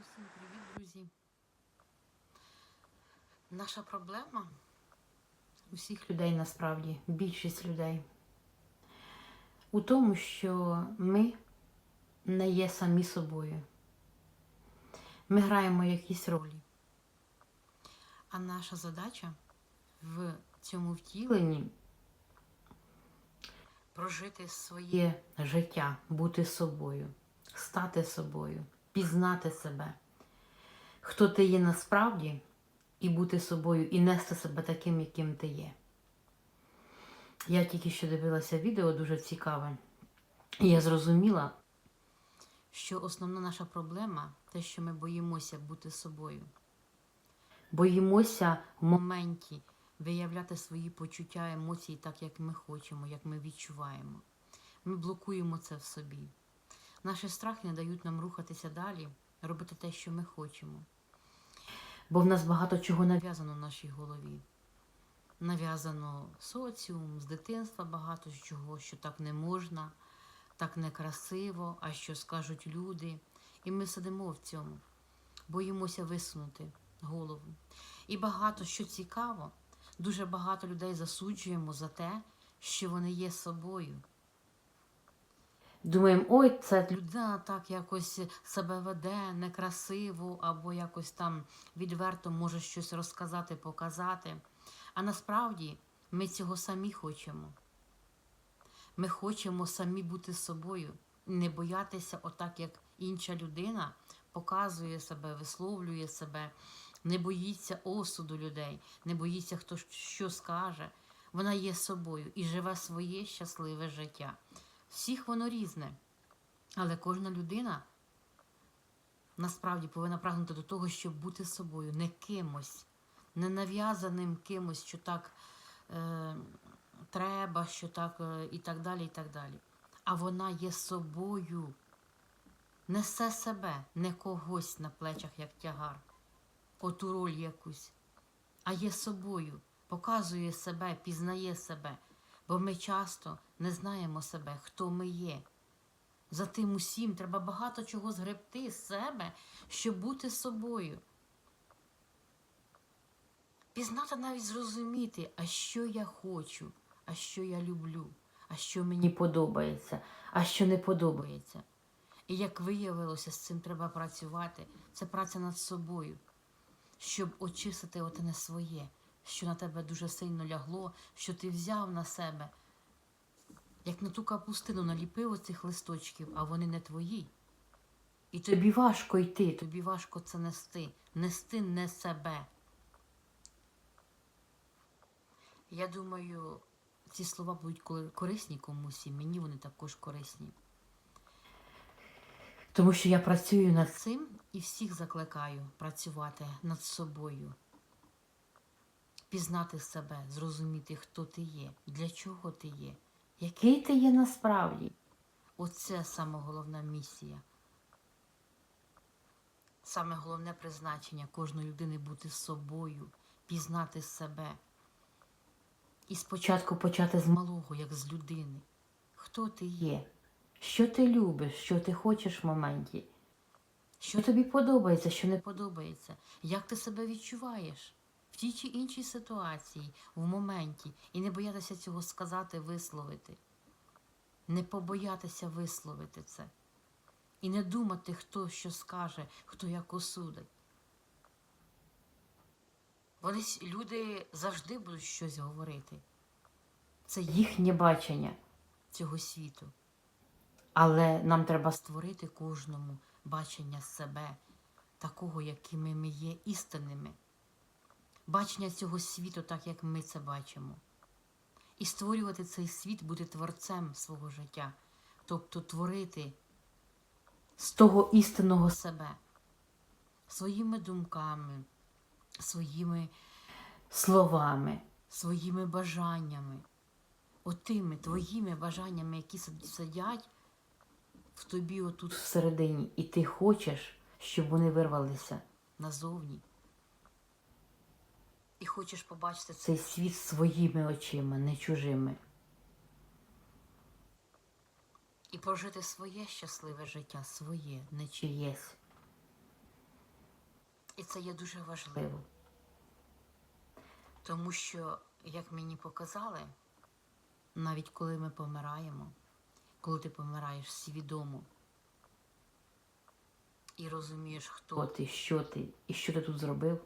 Усім привіт, друзі. Наша проблема усіх людей насправді, більшість людей, у тому, що ми не є самі собою. Ми граємо якісь ролі. А наша задача в цьому втіленні прожити своє життя, бути собою, стати собою, пізнати себе, хто ти є насправді, і бути собою, і нести себе таким, яким ти є. Я тільки що дивилася відео дуже цікаве, і я зрозуміла, що основна наша проблема те, що ми боїмося бути собою. Боїмося в моменті виявляти свої почуття, емоції так, як ми хочемо, як ми відчуваємо. Ми блокуємо це в собі. Наші страхи не дають нам рухатися далі, робити те, що ми хочемо. Бо в нас багато чого нав'язано в нашій голові. Нав'язано соціум, з дитинства багато чого, що так не можна, так некрасиво, а що скажуть люди. І ми сидимо в цьому, боїмося висунути голову. І багато що цікаво, дуже багато людей засуджуємо за те, що вони є собою. Думаємо, ой, це людина так якось себе веде некрасиво, або якось там відверто може щось розказати, показати. А насправді ми цього самі хочемо. Ми хочемо самі бути собою, не боятися, отак як інша людина показує себе, висловлює себе, не боїться осуду людей, не боїться, хто що скаже. Вона є собою і живе своє щасливе життя. Всіх воно різне, але кожна людина насправді повинна прагнути до того, щоб бути собою, не кимось, не нав'язаним кимось, що так е, треба, що так е, і так далі, і так далі. А вона є собою, несе себе, не когось на плечах, як тягар, оту роль якусь, а є собою, показує себе, пізнає себе. Бо ми часто не знаємо себе, хто ми є. За тим усім треба багато чого згребти з себе, щоб бути собою. Пізнати навіть зрозуміти, а що я хочу, а що я люблю, а що мені подобається, а що не подобається. І як виявилося, з цим треба працювати, це праця над собою, щоб очистити оте не своє що на тебе дуже сильно лягло, що ти взяв на себе, як на ту капустину наліпив оцих листочків, а вони не твої. І тобі важко йти, тобі важко це нести, нести не себе. Я думаю, ці слова будуть корисні комусь, і мені вони також корисні. Тому що я працюю над цим і всіх закликаю працювати над собою пізнати себе, зрозуміти, хто ти є, для чого ти є, який ти є насправді. Оце саме головна місія. Саме головне призначення кожної людини бути собою, пізнати себе. І спочатку почати з малого, як з людини. Хто ти є? Що ти любиш, що ти хочеш в моменті? Що тобі подобається, що не подобається? Як ти себе відчуваєш? Тій чи іншій ситуації, в моменті, і не боятися цього сказати, висловити. Не побоятися висловити це. І не думати, хто що скаже, хто як осудить. Вони люди завжди будуть щось говорити. Це їхнє бачення цього світу. Але нам треба створити кожному бачення себе, такого, якими ми є істинними бачення цього світу, так як ми це бачимо. І створювати цей світ, бути творцем свого життя, тобто творити з того істинного себе, своїми думками, своїми словами, своїми бажаннями, отими твоїми бажаннями, які сидять в тобі отут. Всередині, і ти хочеш, щоб вони вирвалися назовні і хочеш побачити цей світ своїми очима, не чужими. І прожити своє щасливе життя, своє, не чиєсь. І це є дуже важливо. Тому що, як мені показали, навіть коли ми помираємо, коли ти помираєш свідомо і розумієш, хто ти, що ти і що ти тут зробив,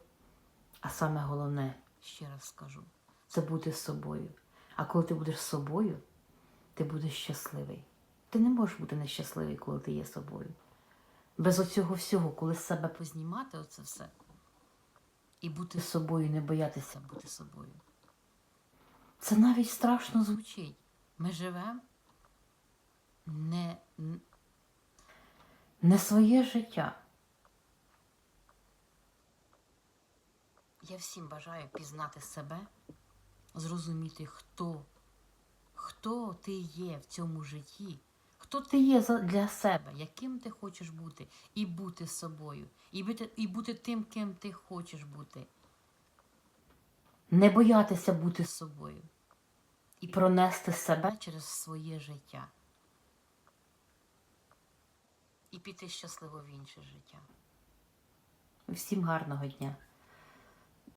а саме головне, ще раз скажу, це бути собою. А коли ти будеш собою, ти будеш щасливий. Ти не можеш бути нещасливий, коли ти є собою. Без оцього всього, коли з себе познімати оце все і бути собою, не боятися бути собою. Це навіть страшно звучить. Ми живемо не, не своє життя. Я всім бажаю пізнати себе, зрозуміти, хто, хто ти є в цьому житті, хто ти є для себе, яким ти хочеш бути, і бути собою, і бути, і бути тим, ким ти хочеш бути. Не боятися бути собою і пронести себе через своє життя. І піти щасливо в інше життя. Всім гарного дня!